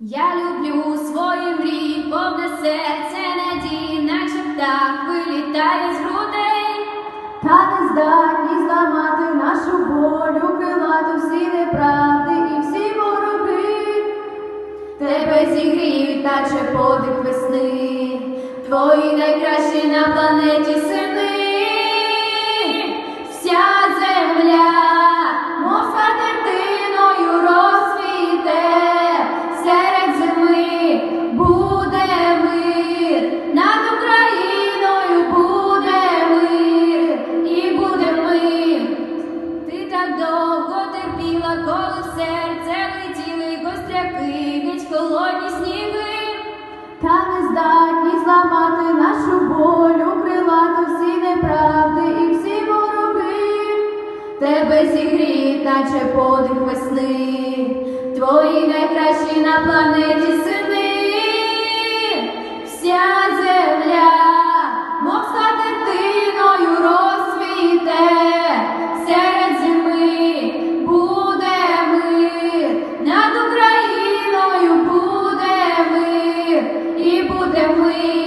Я люблю свої мрії, повне серце надії, наче птах вилітає з грудей. Та не здатні зламати нашу волю, крилату всі неправди і всі вороги. Тебе зігріють, наче подих весни, твої найкращі терпіла, коли в серце летіли гостряки, від холодні сніги. Та не здатні зламати нашу волю, крилату всі неправди і всі вороги. Тебе зігріють, наче подих весни, твої найкращі на планеті сини. we